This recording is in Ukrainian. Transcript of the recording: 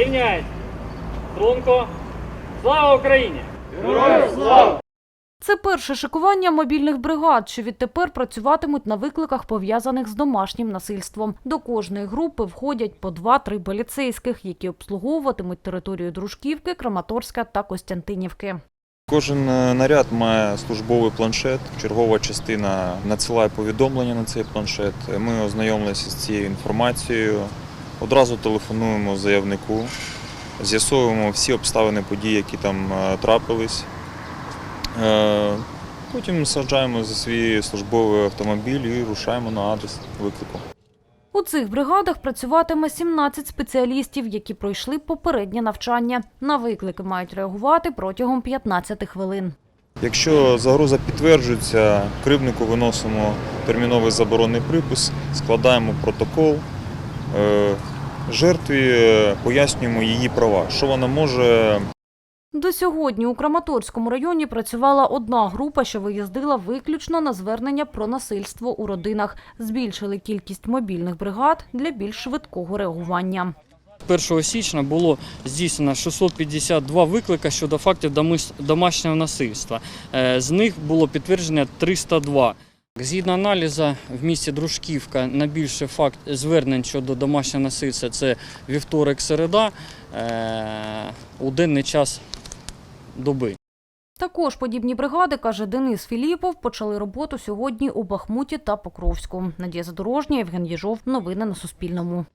Рівняйсь. Струнко. Слава Україні! Це перше шикування мобільних бригад, що відтепер працюватимуть на викликах, пов'язаних з домашнім насильством. До кожної групи входять по два-три поліцейських, які обслуговуватимуть територію Дружківки, Краматорська та Костянтинівки. Кожен е, наряд має службовий планшет. Чергова частина надсилає повідомлення на цей планшет. Ми ознайомилися з цією інформацією. Одразу телефонуємо заявнику, з'ясовуємо всі обставини подій, які там е, трапились. Е, Потім саджаємо за свій службовий автомобіль і рушаємо на адрес виклику. У цих бригадах працюватиме 17 спеціалістів, які пройшли попереднє навчання. На виклики мають реагувати протягом 15 хвилин. Якщо загроза підтверджується, кривнику виносимо терміновий заборонний припис, складаємо протокол. Е, Жертві пояснюємо її права, що вона може До сьогодні у Краматорському районі працювала одна група, що виїздила виключно на звернення про насильство у родинах. Збільшили кількість мобільних бригад для більш швидкого реагування. 1 січня було здійснено 652 виклика щодо фактів домашнього насильства. Е, З них було підтверджено 302. Згідно аналізу, в місті Дружківка найбільший факт звернень щодо домашнього насильства це вівторок, середа е, у денний час доби. Також подібні бригади, каже Денис Філіпов, почали роботу сьогодні у Бахмуті та Покровську. Надія Задорожня, Євген Єжов. Новини на Суспільному.